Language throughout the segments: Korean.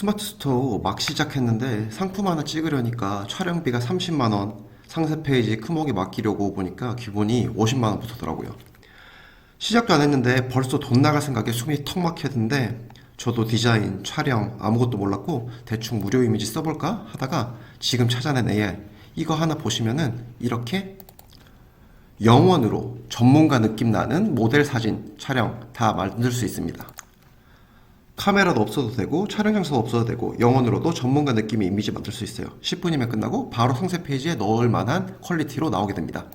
스마트 스토어 막 시작했는데 상품 하나 찍으려니까 촬영비가 30만원, 상세 페이지 크목에 맡기려고 보니까 기본이 50만원 붙었더라고요. 시작도 안 했는데 벌써 돈 나갈 생각에 숨이 턱 막혔는데 저도 디자인, 촬영 아무것도 몰랐고 대충 무료 이미지 써볼까 하다가 지금 찾아낸 AI 이거 하나 보시면은 이렇게 영원으로 전문가 느낌 나는 모델 사진 촬영 다 만들 수 있습니다. 카메라도 없어도 되고 촬영 장소도 없어도 되고 영원으로도 전문가 느낌의 이미지 만들 수 있어요. 10분이면 끝나고 바로 상세 페이지에 넣을 만한 퀄리티로 나오게 됩니다.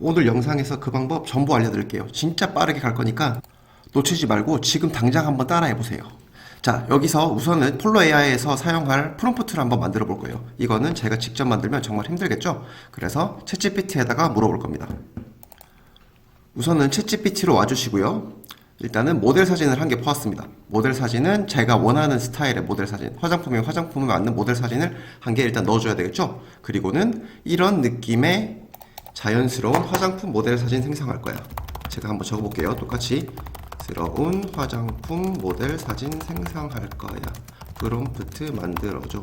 오늘 영상에서 그 방법 전부 알려드릴게요. 진짜 빠르게 갈 거니까 놓치지 말고 지금 당장 한번 따라해 보세요. 자, 여기서 우선은 폴로 AI에서 사용할 프롬프트를 한번 만들어 볼 거예요. 이거는 제가 직접 만들면 정말 힘들겠죠? 그래서 챗GPT에다가 물어볼 겁니다. 우선은 챗GPT로 와주시고요. 일단은 모델 사진을 한 개 퍼왔습니다. 모델 사진은 제가 원하는 스타일의 모델 사진, 화장품에 화장품에 맞는 모델 사진을 한 개 일단 넣어줘야 되겠죠? 그리고는 이런 느낌의 자연스러운 화장품 모델 사진 생성할 거야. 제가 한번 적어볼게요. 똑같이 스러운 화장품 모델 사진 생성할 거야. 프롬프트 만들어줘.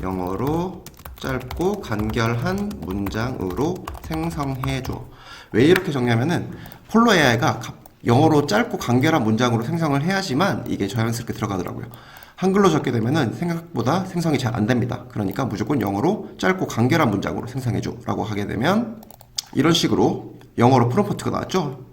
영어로 짧고 간결한 문장으로 생성해줘. 왜 이렇게 정리하면은 폴로 AI가 영어로 짧고 간결한 문장으로 생성을 해야지만 이게 자연스럽게 들어가더라고요. 한글로 적게 되면은 생각보다 생성이 잘 안 됩니다. 그러니까 무조건 영어로 짧고 간결한 문장으로 생성해줘 라고 하게 되면 이런 식으로 영어로 프롬프트가 나왔죠.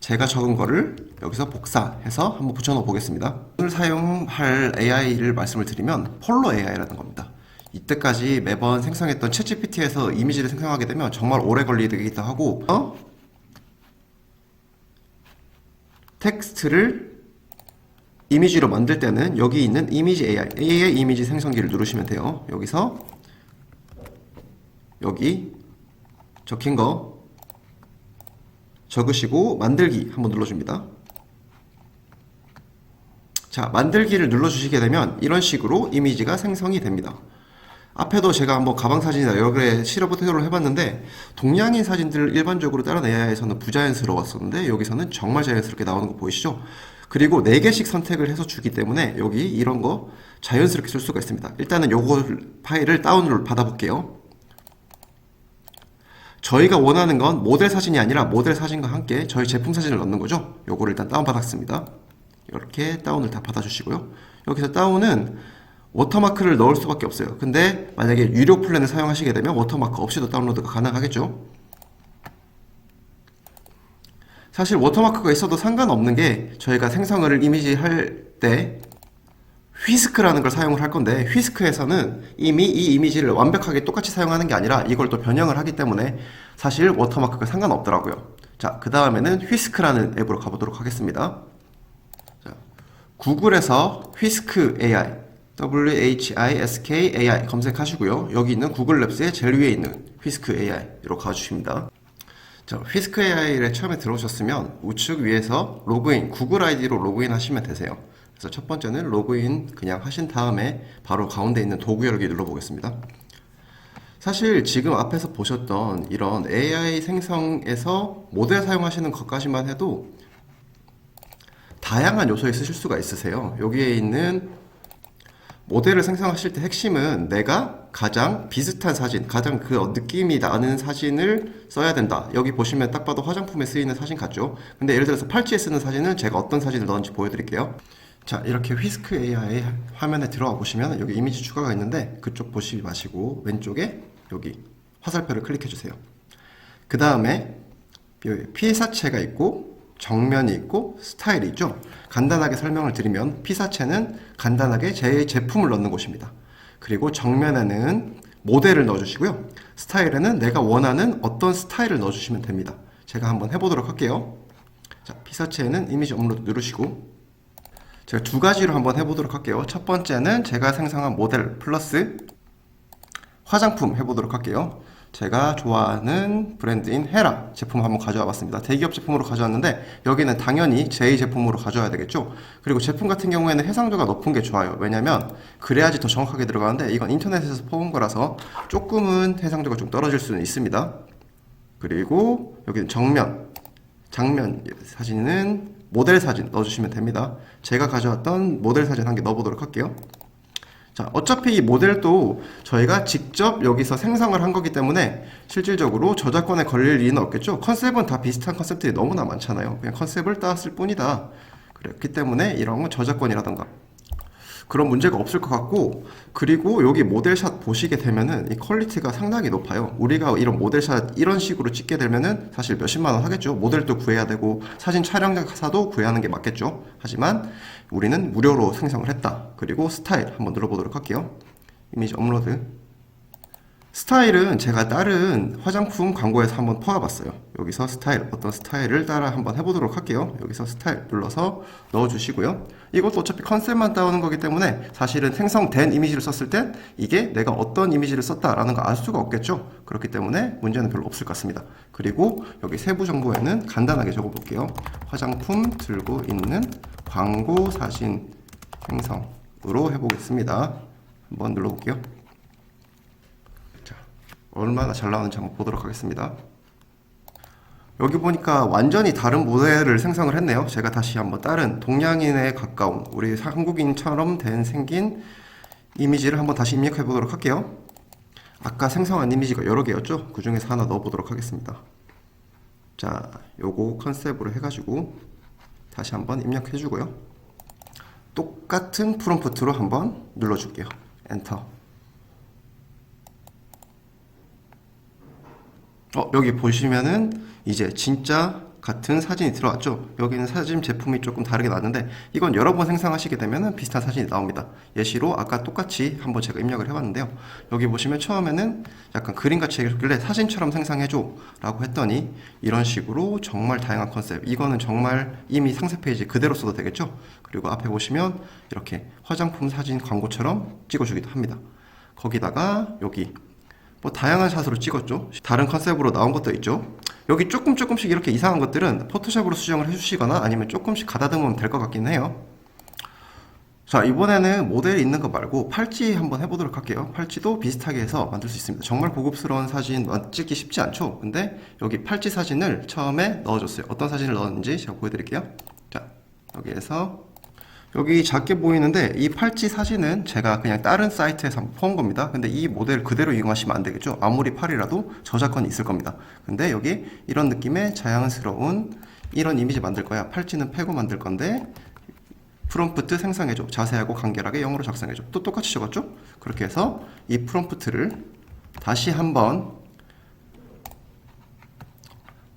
제가 적은 거를 여기서 복사해서 한번 붙여넣어 보겠습니다. 오늘 사용할 AI를 말씀을 드리면 폴로 AI라는 겁니다. 이때까지 매번 생성했던 챗GPT에서 이미지를 생성하게 되면 정말 오래 걸리기도 하고 어? 텍스트를 이미지로 만들 때는 여기 있는 이미지 AI, AI 이미지 생성기를 누르시면 돼요. 여기서 여기 적힌 거 적으시고 만들기 한번 눌러줍니다. 자, 만들기를 눌러주시게 되면 이런 식으로 이미지가 생성이 됩니다. 앞에도 제가 한번 가방 사진이나 여러 개 실험 테스트를 해봤는데 동양인 사진들을 일반적으로 다른 AI에서는 부자연스러웠었는데 여기서는 정말 자연스럽게 나오는 거 보이시죠? 그리고 4개씩 선택을 해서 주기 때문에 여기 이런 거 자연스럽게 쓸 수가 있습니다. 일단은 요거 파일을 다운을 받아볼게요. 저희가 원하는 건 모델 사진이 아니라 모델 사진과 함께 저희 제품 사진을 넣는 거죠. 요거를 일단 다운받았습니다. 이렇게 다운을 다 받아주시고요. 여기서 다운은 워터마크를 넣을 수밖에 없어요. 근데 만약에 유료 플랜을 사용하시게 되면 워터마크 없이도 다운로드가 가능하겠죠. 사실 워터마크가 있어도 상관없는 게 저희가 생성을 이미지 할 때 휘스크라는 걸 사용을 할 건데 휘스크에서는 이미 이 이미지를 완벽하게 똑같이 사용하는 게 아니라 이걸 또 변형을 하기 때문에 사실 워터마크가 상관없더라고요. 자, 그 다음에는 휘스크라는 앱으로 가보도록 하겠습니다. 자, 구글에서 휘스크 AI, W-H-I-S-K AI 검색하시고요. 여기 있는 구글 랩스의 제일 위에 있는 휘스크 AI로 가주십니다. 자, 휘스크 AI를 처음에 들어오셨으면 우측 위에서 로그인, 구글 아이디로 로그인 하시면 되세요. 그래서 첫 번째는 로그인 그냥 하신 다음에 바로 가운데 있는 도구 열기 눌러보겠습니다. 사실 지금 앞에서 보셨던 이런 AI 생성에서 모델 사용하시는 것까지만 해도 다양한 요소에 쓰실 수가 있으세요. 여기에 있는 모델을 생성하실 때 핵심은 내가 가장 비슷한 사진, 가장 그 느낌이 나는 사진을 써야 된다. 여기 보시면 딱 봐도 화장품에 쓰이는 사진 같죠? 근데 예를 들어서 팔찌에 쓰는 사진은 제가 어떤 사진을 넣었는지 보여드릴게요. 자, 이렇게 휘스크 AI 화면에 들어와 보시면 여기 이미지 추가가 있는데 그쪽 보시지 마시고 왼쪽에 여기 화살표를 클릭해 주세요. 그 다음에 피사체가 있고 정면이 있고 스타일이 있죠. 간단하게 설명을 드리면 피사체는 간단하게 제 제품을 넣는 곳입니다. 그리고 정면에는 모델을 넣어주시고요. 스타일에는 내가 원하는 어떤 스타일을 넣어주시면 됩니다. 제가 한번 해보도록 할게요. 자, 피사체에는 이미지 업로드 누르시고 제가 두 가지로 한번 해보도록 할게요. 첫 번째는 제가 생성한 모델 플러스 화장품 해보도록 할게요. 제가 좋아하는 브랜드인 헤라 제품 한번 가져와 봤습니다. 대기업 제품으로 가져왔는데 여기는 당연히 제 제품으로 가져와야 되겠죠. 그리고 제품 같은 경우에는 해상도가 높은 게 좋아요. 왜냐면 그래야지 더 정확하게 들어가는데 이건 인터넷에서 뽑은 거라서 조금은 해상도가 좀 떨어질 수는 있습니다. 그리고 여기는 정면, 장면 사진은 모델 사진 넣어주시면 됩니다. 제가 가져왔던 모델 사진 한 개 넣어보도록 할게요. 자, 어차피 이 모델도 저희가 직접 여기서 생성을 한 거기 때문에 실질적으로 저작권에 걸릴 일은 없겠죠. 컨셉은 다 비슷한 컨셉들이 너무나 많잖아요. 그냥 컨셉을 따왔을 뿐이다. 그랬기 때문에 이런 건 저작권이라던가 그런 문제가 없을 것 같고 그리고 여기 모델샷 보시게 되면은 이 퀄리티가 상당히 높아요. 우리가 이런 모델샷 이런 식으로 찍게 되면은 사실 몇십만 원 하겠죠. 모델도 구해야 되고 사진 촬영사도 구해야 하는 게 맞겠죠. 하지만 우리는 무료로 생성을 했다. 그리고 스타일 한번 눌러보도록 할게요. 이미지 업로드 스타일은 제가 다른 화장품 광고에서 한번 퍼와봤어요. 여기서 스타일, 어떤 스타일을 따라 한번 해보도록 할게요. 여기서 스타일 눌러서 넣어주시고요. 이것도 어차피 컨셉만 따오는 거기 때문에 사실은 생성된 이미지를 썼을 땐 이게 내가 어떤 이미지를 썼다라는 거 알 수가 없겠죠. 그렇기 때문에 문제는 별로 없을 것 같습니다. 그리고 여기 세부 정보에는 간단하게 적어볼게요. 화장품 들고 있는 광고 사진 생성으로 해보겠습니다. 한번 눌러볼게요. 얼마나 잘 나오는지 한번 보도록 하겠습니다. 여기 보니까 완전히 다른 모델을 생성을 했네요. 제가 다시 한번 다른 동양인에 가까운 우리 한국인처럼 된 생긴 이미지를 한번 다시 입력해 보도록 할게요. 아까 생성한 이미지가 여러 개였죠? 그 중에서 하나 넣어 보도록 하겠습니다. 자, 요거 컨셉으로 해가지고 다시 한번 입력해 주고요. 똑같은 프롬프트로 한번 눌러줄게요. 엔터. 어, 여기 보시면은 이제 진짜 같은 사진이 들어왔죠. 여기는 사진 제품이 조금 다르게 나왔는데 이건 여러 번 생성하시게 되면은 비슷한 사진이 나옵니다. 예시로 아까 똑같이 한번 제가 입력을 해봤는데요. 여기 보시면 처음에는 약간 그림같이 해줬길래 사진처럼 생성해줘 라고 했더니 이런 식으로 정말 다양한 컨셉 이거는 정말 이미 상세 페이지 그대로 써도 되겠죠. 그리고 앞에 보시면 이렇게 화장품 사진 광고처럼 찍어주기도 합니다. 거기다가 여기 뭐 다양한 샷으로 찍었죠. 다른 컨셉으로 나온 것도 있죠. 여기 조금 조금씩 이렇게 이상한 것들은 포토샵으로 수정을 해주시거나 아니면 조금씩 가다듬으면 될 것 같긴 해요. 자 이번에는 모델 있는 거 말고 팔찌 한번 해보도록 할게요. 팔찌도 비슷하게 해서 만들 수 있습니다. 정말 고급스러운 사진 찍기 쉽지 않죠. 근데 여기 팔찌 사진을 처음에 넣어줬어요. 어떤 사진을 넣었는지 제가 보여드릴게요. 자 여기에서 여기 작게 보이는데 이 팔찌 사진은 제가 그냥 다른 사이트에서 퍼온 겁니다. 근데 이 모델 그대로 이용하시면 안 되겠죠. 아무리 팔이라도 저작권이 있을 겁니다. 근데 여기 이런 느낌의 자연스러운 이런 이미지 만들 거야. 팔찌는 패고 만들 건데 프롬프트 생성해줘. 자세하고 간결하게 영어로 작성해줘. 또 똑같이 적었죠? 그렇게 해서 이 프롬프트를 다시 한번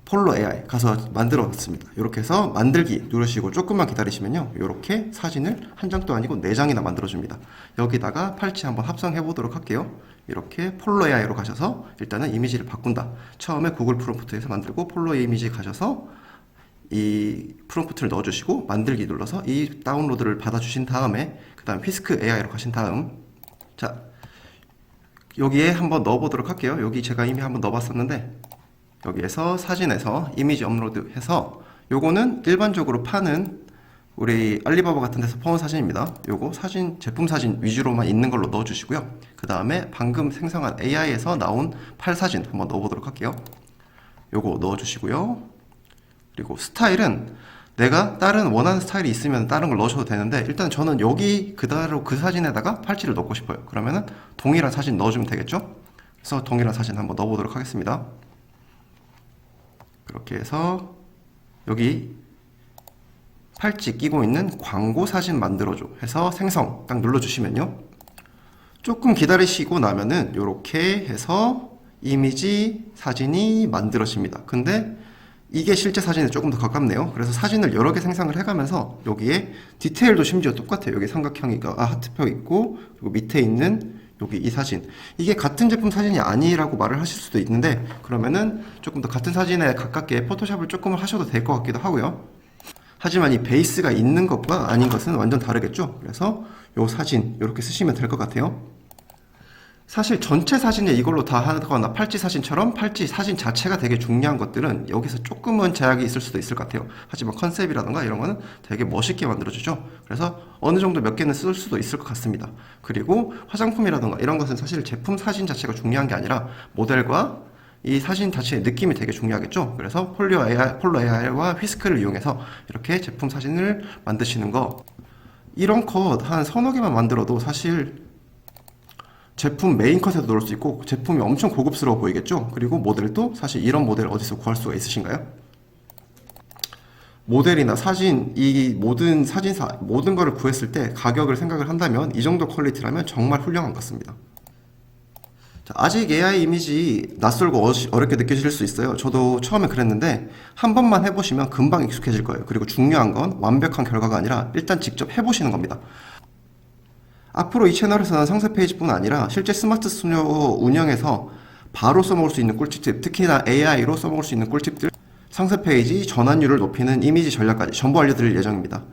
폴로 AI 가서 만들어 봤습니다. 이렇게 해서 만들기 누르시고 조금만 기다리시면요. 이렇게 사진을 한 장도 아니고 네 장이나 만들어 줍니다. 여기다가 팔찌 한번 합성해 보도록 할게요. 이렇게 폴로 AI로 가셔서 일단은 이미지를 바꾼다. 처음에 구글 프롬프트에서 만들고 폴로 이미지 가셔서 이 프롬프트를 넣어주시고 만들기 눌러서 이 다운로드를 받아주신 다음에 그 다음 피스크 AI로 가신 다음 자 여기에 한번 넣어보도록 할게요. 여기 제가 이미 한번 넣어봤었는데 여기에서 사진에서 이미지 업로드해서 요거는 일반적으로 파는 우리 알리바바 같은 데서 퍼온 사진입니다. 요거 사진 제품 사진 위주로만 있는 걸로 넣어 주시고요. 그 다음에 방금 생성한 AI에서 나온 팔 사진 한번 넣어 보도록 할게요. 요거 넣어 주시고요. 그리고 스타일은 내가 다른 원하는 스타일이 있으면 다른 걸 넣으셔도 되는데 일단 저는 여기 그대로 그 사진에다가 팔찌를 넣고 싶어요. 그러면은 동일한 사진 넣어주면 되겠죠? 그래서 동일한 사진 한번 넣어보도록 하겠습니다. 그렇게 해서 여기 팔찌 끼고 있는 광고 사진 만들어줘 해서 생성 딱 눌러주시면요. 조금 기다리시고 나면은 이렇게 해서 이미지 사진이 만들어집니다. 근데 이게 실제 사진에 조금 더 가깝네요. 그래서 사진을 여러 개 생성을 해가면서 여기에 디테일도 심지어 똑같아요. 여기 삼각형이가 아, 하트표 있고 그리고 밑에 있는 여기 이 사진. 이게 같은 제품 사진이 아니라고 말을 하실 수도 있는데 그러면은 조금 더 같은 사진에 가깝게 포토샵을 조금 하셔도 될 것 같기도 하고요. 하지만 이 베이스가 있는 것과 아닌 것은 완전 다르겠죠? 그래서 요 사진 이렇게 쓰시면 될 것 같아요 사실 전체 사진에 이걸로 다 하거나 팔찌 사진처럼 팔찌 사진 자체가 되게 중요한 것들은 여기서 조금은 제약이 있을 수도 있을 것 같아요. 하지만 컨셉이라던가 이런 거는 되게 멋있게 만들어주죠. 그래서 어느 정도 몇 개는 쓸 수도 있을 것 같습니다. 그리고 화장품이라던가 이런 것은 사실 제품 사진 자체가 중요한 게 아니라 모델과 이 사진 자체의 느낌이 되게 중요하겠죠. 그래서 폴리오 AI, 폴로 AI와 휘스크를 이용해서 이렇게 제품 사진을 만드시는 거. 이런 컷 한 서너 개만 만들어도 사실 제품 메인 컷에도 넣을 수 있고 제품이 엄청 고급스러워 보이겠죠? 그리고 모델도 사실 이런 모델 어디서 구할 수가 있으신가요? 모델이나 사진, 이 모든 사진사, 모든 거를 구했을 때 가격을 생각을 한다면 이 정도 퀄리티라면 정말 훌륭한 것 같습니다. 자, 아직 AI 이미지 낯설고 어렵게 느껴질 수 있어요. 저도 처음에 그랬는데 한 번만 해보시면 금방 익숙해질 거예요. 그리고 중요한 건 완벽한 결과가 아니라 일단 직접 해보시는 겁니다. 앞으로 이 채널에서는 상세 페이지뿐 아니라 실제 스마트 스튜디오 운영에서 바로 써먹을 수 있는 꿀팁, 특히나 AI로 써먹을 수 있는 꿀팁들, 상세 페이지 전환율을 높이는 이미지 전략까지 전부 알려드릴 예정입니다.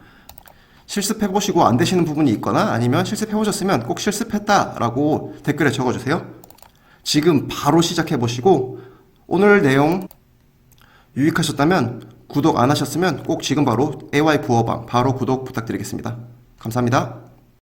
실습해보시고 안 되시는 부분이 있거나 아니면 실습해보셨으면 꼭 실습했다라고 댓글에 적어주세요. 지금 바로 시작해보시고 오늘 내용 유익하셨다면 구독 안 하셨으면 꼭 지금 바로 AY 부어방 바로 구독 부탁드리겠습니다. 감사합니다.